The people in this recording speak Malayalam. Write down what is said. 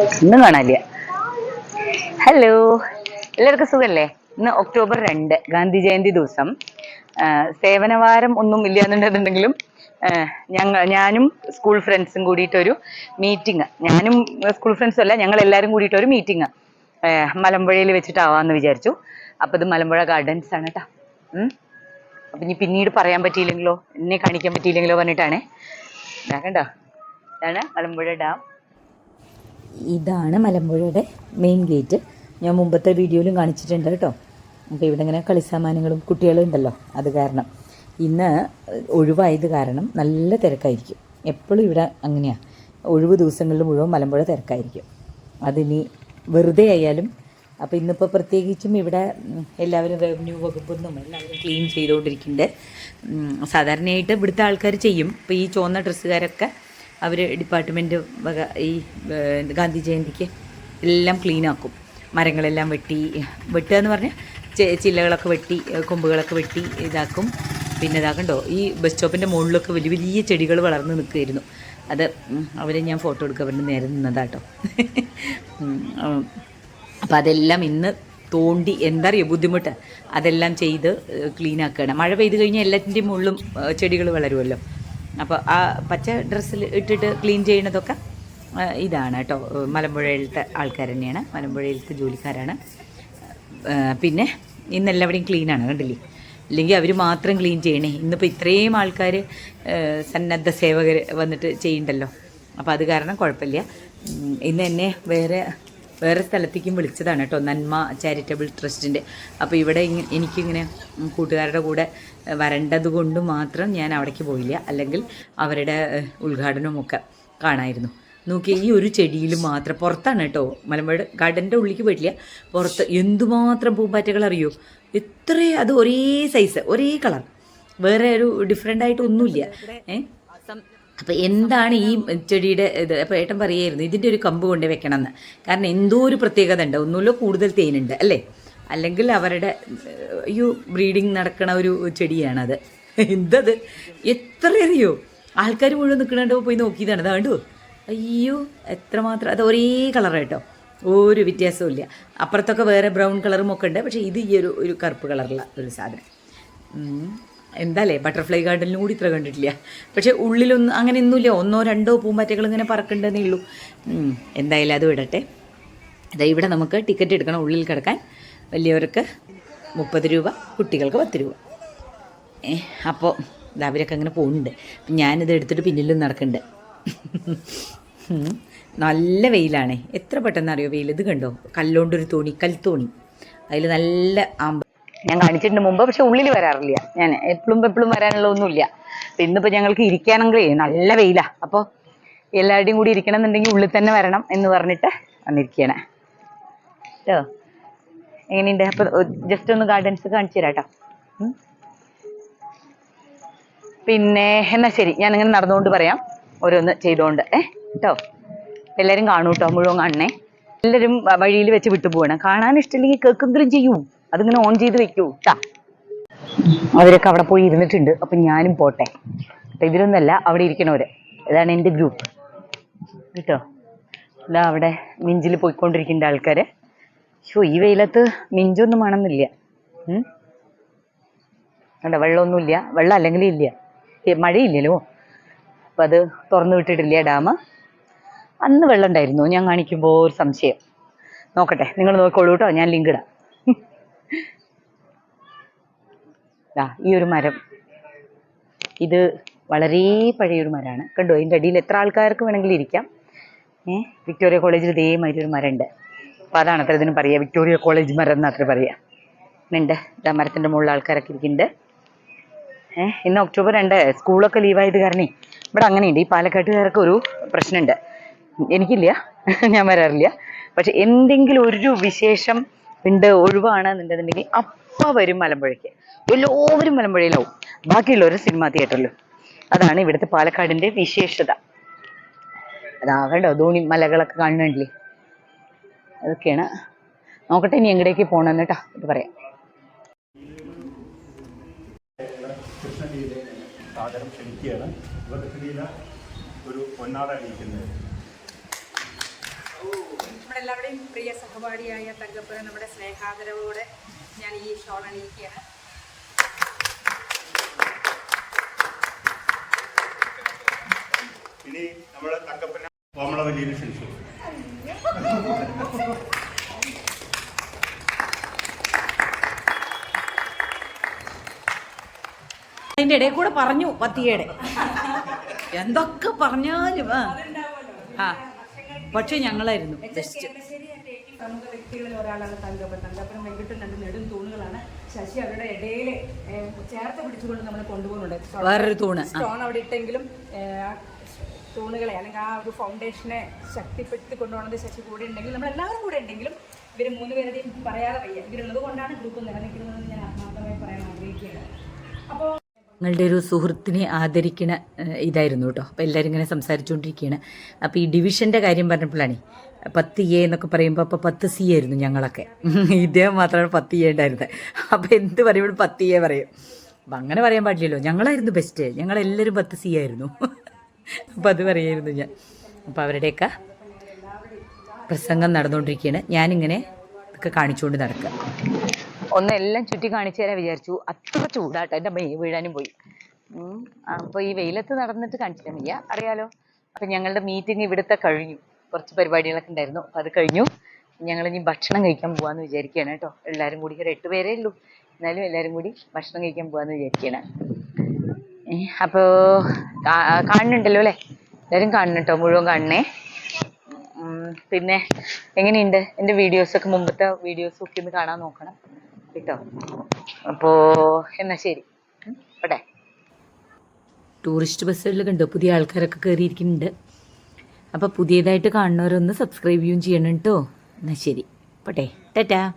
ഒന്നും കാണാനില്ല. ഹലോ എല്ലാവർക്കും സുഖല്ലേ? ഇന്ന് ഒക്ടോബർ രണ്ട് ഗാന്ധി ജയന്തി ദിവസം. സേവനവാരം ഒന്നും ഇല്ല എന്നുണ്ടെന്നുണ്ടെങ്കിലും ഞങ്ങൾ ഞാനും സ്കൂൾ ഫ്രണ്ട്സും കൂടിയിട്ടൊരു മീറ്റിംഗ് ഞാനും സ്കൂൾ ഫ്രണ്ട്സും അല്ല ഞങ്ങൾ എല്ലാവരും കൂടിയിട്ടൊരു മീറ്റിംഗ് മലമ്പുഴയിൽ വെച്ചിട്ടാവാന്ന് വിചാരിച്ചു. അപ്പോൾ ഇത് മലമ്പുഴ ഗാർഡൻസ് ആണ് കേട്ടോ അപ്പം ഇനി പിന്നീട് പറയാൻ പറ്റിയില്ലെങ്കിലോ എന്നെ കാണിക്കാൻ പറ്റിയില്ലെങ്കിലോ പറഞ്ഞിട്ടാണേ. കണ്ടോ? ഇതാണ് മലമ്പുഴ ഡാം ഇതാണ് മലമ്പുഴയുടെ മെയിൻ ഗേറ്റ് ഞാൻ മുമ്പത്തെ വീഡിയോയിലും കാണിച്ചിട്ടുണ്ട് കേട്ടോ. അപ്പോൾ ഇവിടെ ഇങ്ങനെ കളിസാമാനങ്ങളും കുട്ടികളും ഉണ്ടല്ലോ അത് കാരണം. ഇന്ന് ഒഴിവായത് കാരണം നല്ല തിരക്കായിരിക്കും. എപ്പോഴും ഇവിടെ അങ്ങനെയാണ് ഒഴിവ് ദിവസങ്ങളിൽ മുഴുവൻ മലമ്പുഴ തിരക്കായിരിക്കും. അതിനി വെറുതെ ആയാലും അപ്പോൾ ഇന്നിപ്പോൾ പ്രത്യേകിച്ചും ഇവിടെ എല്ലാവരും റവന്യൂ വകുപ്പിൽ നിന്നും എല്ലാവരും ക്ലീൻ ചെയ്തുകൊണ്ടിരിക്കുന്നുണ്ട്. സാധാരണയായിട്ട് ഇവിടുത്തെ ആൾക്കാർ ചെയ്യും. ഇപ്പോൾ ഈ ചുവന്ന ഡ്രസ്സുകാരൊക്കെ അവർ ഡിപ്പാർട്ട്മെന്റ് വക ഈ ഗാന്ധി ജയന്തിക്ക് എല്ലാം ക്ലീനാക്കും മരങ്ങളെല്ലാം വെട്ടി വെട്ടുക എന്ന് പറഞ്ഞാൽ ചില്ലകളൊക്കെ വെട്ടി കൊമ്പുകളൊക്കെ വെട്ടി ഇതാക്കും. പിന്നെ ഇതാക്കണ്ടോ ഈ ബസ് സ്റ്റോപ്പിന്റെ മുകളിലൊക്കെ വലിയ വലിയ ചെടികൾ വളർന്ന് നിൽക്കുമായിരുന്നു അത് അവരെ ഞാൻ ഫോട്ടോ എടുക്കാൻ വേണ്ടി നേരെ നിന്നതാട്ടോ. അപ്പം അതെല്ലാം ഇന്ന് തോണ്ടി എന്താ അറിയോ ബുദ്ധിമുട്ട്? അതെല്ലാം ചെയ്ത് ക്ലീൻ ആക്കുകയാണ്. മഴ പെയ്ത് കഴിഞ്ഞാൽ എല്ലാറ്റിന്റെയും മുകളിലും ചെടികൾ വളരുമല്ലോ. അപ്പോൾ ആ പച്ച ഡ്രസ്സിൽ ഇട്ടിട്ട് ക്ലീൻ ചെയ്യുന്നതൊക്കെ ഇതാണ് കേട്ടോ. മലമ്പുഴയിലത്തെ ആൾക്കാർ തന്നെയാണ്. മലമ്പുഴയിലത്തെ ജോലിക്കാരാണ്. പിന്നെ ഇന്ന് എല്ലാവരുടെയും ക്ലീനാണ് കണ്ടില്ലേ? അല്ലെങ്കിൽ അവർ മാത്രം ക്ലീൻ ചെയ്യണേ. ഇന്നിപ്പോൾ ഇത്രയും ആൾക്കാർ സന്നദ്ധ സേവകർ വന്നിട്ട് ചെയ്യണ്ടല്ലോ. അപ്പോൾ അത് കാരണം കുഴപ്പമില്ല. ഇന്ന് എന്നെ വേറെ വേറെ സ്ഥലത്തേക്കും വിളിച്ചതാണ് കേട്ടോ നന്മ ചാരിറ്റബിൾ ട്രസ്റ്റിന്റെ അപ്പോൾ ഇവിടെ എനിക്കിങ്ങനെ കൂട്ടുകാരുടെ കൂടെ ഏഹ്, വരേണ്ടത് കൊണ്ട് മാത്രം ഞാൻ അവിടേക്ക് പോയില്ല. അല്ലെങ്കിൽ അവരുടെ ഉദ്ഘാടനമൊക്കെ കാണായിരുന്നു. നോക്കി ഈ ഒരു ചെടിയിൽ മാത്രം പുറത്താണ് കേട്ടോ മലമ്പുഴ ഗാർഡന്റെ ഉള്ളിലേക്ക് പോയിട്ടില്ല. പുറത്ത് എന്തുമാത്രം പൂമ്പാറ്റകൾ അറിയോ? എത്ര അത് ഒരേ സൈസ് ഒരേ കളർ വേറെ ഒരു ഡിഫറെന്റ് ആയിട്ട് ഒന്നുമില്ല. ഏ? അപ്പം എന്താണ് ഈ ചെടിയുടെ ഇത്? അപ്പോൾ ഏട്ടൻ പറയായിരുന്നു ഇതിന്റെ ഒരു കമ്പ് കൊണ്ട് വെക്കണം എന്ന് കാരണം എന്തോ ഒരു പ്രത്യേകത ഉണ്ട്. ഒന്നുമില്ല കൂടുതൽ തേനുണ്ട് അല്ലേ? അല്ലെങ്കിൽ അവരുടെ ഈ ബ്രീഡിങ് നടക്കണ ഒരു ചെടിയാണത്. എന്തത്? എത്ര അറിയോ ആൾക്കാർ മുഴുവൻ നിൽക്കണോ പോയി നോക്കിയതാണ്. അത് കണ്ടു? അയ്യോ എത്രമാത്രം അത് ഒരേ കളർ കേട്ടോ. ഒരു വ്യത്യാസവും ഇല്ല അപ്പുറത്തൊക്കെ വേറെ ബ്രൗൺ കളറും ഒക്കെ ഉണ്ട്. പക്ഷേ ഇത് ഈ ഒരു ഒരു കറുപ്പ് കളറുള്ള ഒരു സാധനം. എന്താല്ലേ? ബട്ടർഫ്ലൈ ഗാർഡനിലും കൂടി ഇത്ര കണ്ടിട്ടില്ല. പക്ഷേ ഉള്ളിലൊന്നും അങ്ങനെ ഒന്നുമില്ല. ഒന്നോ രണ്ടോ പൂമ്പാറ്റകൾ ഇങ്ങനെ പറക്കണ്ടെന്നേ ഉള്ളൂ. എന്തായാലും അത് വിടട്ടെ അതാ ഇവിടെ നമുക്ക് ടിക്കറ്റ് എടുക്കണം ഉള്ളിൽ കിടക്കാൻ. വലിയവർക്ക് മുപ്പത് രൂപ കുട്ടികൾക്ക് പത്ത് രൂപ. അപ്പോൾ അവരൊക്കെ അങ്ങനെ പോകുന്നുണ്ട് ഞാനിത് എടുത്തിട്ട് പിന്നിലും നടക്കുന്നുണ്ട് നല്ല വെയിലാണേ. എത്ര പെട്ടെന്ന് അറിയോ വെയിൽ? ഇത് കണ്ടോ? കല്ലോണ്ടൊരു തോണി കൽത്തോണി. അതിൽ നല്ല ആമ്പ ഞാൻ കാണിച്ചിട്ടുണ്ട് മുമ്പ് പക്ഷെ ഉള്ളിൽ വരാറില്ല. ഞാൻ എപ്പോഴും എപ്പോഴും വരാനുള്ള ഒന്നുമില്ല അപ്പം ഇന്നിപ്പോൾ ഞങ്ങൾക്ക് ഇരിക്കാനെങ്കിലേ നല്ല വെയിലാ. അപ്പോൾ എല്ലാവരുടെയും കൂടി ഇരിക്കണം എന്നുണ്ടെങ്കിൽ ഉള്ളിൽ തന്നെ വരണം എന്ന് പറഞ്ഞിട്ട് വന്നിരിക്കുകയാണ് കേട്ടോ എങ്ങനെയുണ്ട്? അപ്പോൾ ജസ്റ്റ് ഒന്ന് ഗാർഡൻസ് കാണിച്ചു തരാം കേട്ടോ പിന്നെ എന്നാ ശരി. ഞാൻ ഇങ്ങനെ നടന്നുകൊണ്ട് പറയാം. ഓരോന്ന് ചെയ്തുകൊണ്ട് ഏ കേട്ടോ എല്ലാവരും കാണൂ കേട്ടോ മുഴുവൻ കാണണേ എല്ലാരും വഴിയിൽ വെച്ച് വിട്ടു പോകണം കാണാൻ ഇഷ്ടമില്ലെങ്കിൽ കേൾക്കെങ്കിലും ചെയ്യൂ. അതിങ്ങനെ ഓൺ ചെയ്ത് വെക്കൂ അവരൊക്കെ അവിടെ പോയി ഇരുന്നിട്ടുണ്ട്. അപ്പൊ ഞാനും പോട്ടെ. ഇവരൊന്നല്ല അവിടെ ഇരിക്കണവര്. ഇതാണ് എന്റെ ഗ്രൂപ്പ് കേട്ടോ? ഇതാ അവിടെ മിഞ്ചിൽ പോയിക്കൊണ്ടിരിക്കുന്ന ആൾക്കാര്. ഷോ ഈ വെയിലത്ത് മിഞ്ചൊന്നും വേണമെന്നില്ല. ഉം. കണ്ട വെള്ളമൊന്നുമില്ല. വെള്ളം അല്ലെങ്കിൽ ഇല്ല. മഴയില്ലല്ലോ. അപ്പം അത് തുറന്നു വിട്ടിട്ടില്ല ഡാം. അന്ന് വെള്ളം ഉണ്ടായിരുന്നു. ഞാൻ കാണിക്കുമ്പോൾ ഒരു സംശയം. നോക്കട്ടെ നിങ്ങൾ നോക്കോളൂ കേട്ടോ ഞാൻ ലിങ്ക് ഇടാം. ദാ ഈ ഒരു മരം. ഇത് വളരെ പഴയൊരു മരമാണ്. കണ്ടോ? ഇതിന്റെ അടിയിൽ എത്ര ആൾക്കാർക്ക് വേണമെങ്കിലും ഇരിക്കാം. ഏ? വിക്ടോറിയ കോളേജിൽ ഇതേമാതിരി ഒരു മരമുണ്ട്. അപ്പോൾ അതാണ് അത്ര ഇതിന് പറയുക വിക്ടോറിയ കോളേജ് മരം എന്ന് അത്ര പറയുക ഉണ്ട് ഇതാ മരത്തിന്റെ മുകളിൽ ആൾക്കാരൊക്കെ ഇരിക്കുന്നുണ്ട്. ഏഹ് ഇന്ന് ഒക്ടോബർ രണ്ട്. സ്കൂളൊക്കെ ലീവായത് കാരണേ ഇവിടെ അങ്ങനെയുണ്ട്. ഈ പാലക്കാട്ടുകാർക്ക് ഒരു പ്രശ്നമുണ്ട്. എനിക്കില്ല. ഞാൻ വരാറില്ല. പക്ഷെ എന്തെങ്കിലും ഒരു വിശേഷം ഉണ്ട് ഒഴിവാണെന്നുണ്ടെന്നുണ്ടെങ്കിൽ അപ്പം വരും മലമ്പുഴയ്ക്ക്. എല്ലാവരും മലമ്പുഴയിലാവും. ബാക്കിയുള്ളവർ സിനിമാ തിയേറ്ററിലും അതാണ് ഇവിടുത്തെ പാലക്കാടിന്റെ വിശേഷത. അതാ കണ്ടോ ധോണി മലകളൊക്കെ കാണുന്നുണ്ടല്ലേ? അതൊക്കെയാണ്. നോക്കട്ടെ ഇനി എങ്ങടേക്ക് പോകണമെന്ന് കേട്ടോ ഇത് പറയാം. ഒരു പൊന്നാട അണിയിക്കുന്നത്. നമ്മുടെ എല്ലാവരുടെയും പ്രിയ സഹപാഠിയായ തങ്കപ്പന നമ്മുടെ സ്നേഹാദരവോടെ ഞാൻ ഈ ഷോൾ അണിയിക്കുകയാണ്. ഇനി നമ്മുടെ തങ്കപ്പന കോമള വലിയ ക്ഷണിച്ചു. അതിന്റെ ഇടയിൽ കൂടെ പറഞ്ഞു പത്തിയേടെ എന്തൊക്കെ പറഞ്ഞാലും ആ. പക്ഷെ ഞങ്ങളായിരുന്നു ബെസ്റ്റ് പ്രമുഖ വ്യക്തികളിൽ ഒരാളാണ് തങ്കപ്പൻ. തങ്കപ്പനും വെങ്കിട്ടും രണ്ട് നെടും തൂണുകളാണ്. ശശി അവരുടെ ഇടയിൽ ചേർത്ത് പിടിച്ചുകൊണ്ട് നമ്മൾ കൊണ്ടുപോകുന്നുണ്ട്. വേറൊരു തൂണ്. സ്റ്റോൺ അവിടെ ഇട്ടെങ്കിലും തൂണുകളെ അല്ലെങ്കിൽ ആ ഒരു ഫൗണ്ടേഷനെ ശക്തിപ്പെടുത്തി കൊണ്ടുപോകുന്നത് ശശി കൂടെ ഉണ്ടെങ്കിൽ നമ്മളെല്ലാവരും കൂടെ ഉണ്ടെങ്കിലും ഇവർ മൂന്ന് പേരുടെയും പറയാതെ വയ്യ. ഇവരുള്ളത് കൊണ്ടാണ് ഗ്രൂപ്പ് നിലനിൽക്കുന്നതെന്ന് ഞാൻ ആത്മാർത്ഥമായി പറയാൻ ആഗ്രഹിക്കുകയാണ്. അപ്പോൾ നിങ്ങളുടെ ഒരു സുഹൃത്തിനെ ആദരിക്കണ ഇതായിരുന്നു കേട്ടോ. അപ്പോൾ എല്ലാവരും ഇങ്ങനെ സംസാരിച്ചുകൊണ്ടിരിക്കുകയാണ് അപ്പോൾ ഈ ഡിവിഷന്റെ കാര്യം പറഞ്ഞപ്പോഴാണ് പത്ത് എ എന്നൊക്കെ പറയുമ്പോൾ അപ്പോൾ പത്ത് സി ആയിരുന്നു ഞങ്ങളൊക്കെ. ഇദ്ദേഹം മാത്രമാണ് പത്ത് എ ഉണ്ടായിരുന്നത് അപ്പോൾ എന്ത് പറയുമ്പോഴും പത്ത് എ പറയും. അപ്പം അങ്ങനെ പറയാൻ പാടില്ലല്ലോ. ഞങ്ങളായിരുന്നു ബെസ്റ്റ് ഞങ്ങളെല്ലാവരും പത്ത് സി ആയിരുന്നു. അപ്പോൾ അത് പറയായിരുന്നു ഞാൻ. അപ്പോൾ അവരുടെയൊക്കെ പ്രസംഗം നടന്നുകൊണ്ടിരിക്കുകയാണ് ഞാനിങ്ങനെ ഒക്കെ കാണിച്ചുകൊണ്ട് നടക്കുക ഒന്ന് എല്ലാം ചുറ്റി കാണിച്ചു തരാൻ വിചാരിച്ചു. അത്ര ചൂടാട്ടോ. എന്റെ മെയ് വീഴാനും പോയി. അപ്പോൾ ഈ വെയിലത്ത് നടന്നിട്ട് കാണിച്ചില്ല വയ്യ അറിയാലോ. അപ്പം ഞങ്ങളുടെ മീറ്റിംഗ് ഇവിടുത്തെ കഴിഞ്ഞു. കുറച്ച് പരിപാടികളൊക്കെ ഉണ്ടായിരുന്നു. അപ്പോൾ അത് കഴിഞ്ഞു. ഞങ്ങൾ ഇനി ഭക്ഷണം കഴിക്കാൻ പോവാന്ന് വിചാരിക്കുകയാണ് കേട്ടോ. എല്ലാരും കൂടി ഒരു എട്ട് പേരേ ഉള്ളൂ. എന്നാലും എല്ലാവരും കൂടി ഭക്ഷണം കഴിക്കാൻ പോകാമെന്ന് വിചാരിക്കുകയാണ്. അപ്പോൾ കാണുന്നുണ്ടല്ലോ അല്ലേ? എല്ലാവരും കാണുന്നുട്ടോ മുഴുവൻ കാണണേ പിന്നെ എങ്ങനെയുണ്ട്? എന്റെ വീഡിയോസൊക്കെ മുമ്പത്തെ വീഡിയോസൊക്കെ ഒന്ന് കാണാൻ നോക്കണം. കേട്ടോ. അപ്പോ എന്നാ ശരി. ഉം, ടൂറിസ്റ്റ് ബസ്സുകളിൽ കണ്ടോ? പുതിയ ആൾക്കാരൊക്കെ കയറിയിരിക്കുന്നുണ്ട് അപ്പോൾ പുതിയതായിട്ട് കാണുന്നവരൊന്ന് സബ്സ്ക്രൈബ് ചെയ്യും ചെയ്യണം കേട്ടോ. എന്നാൽ ശരി. പോട്ടെ. ടാറ്റാ.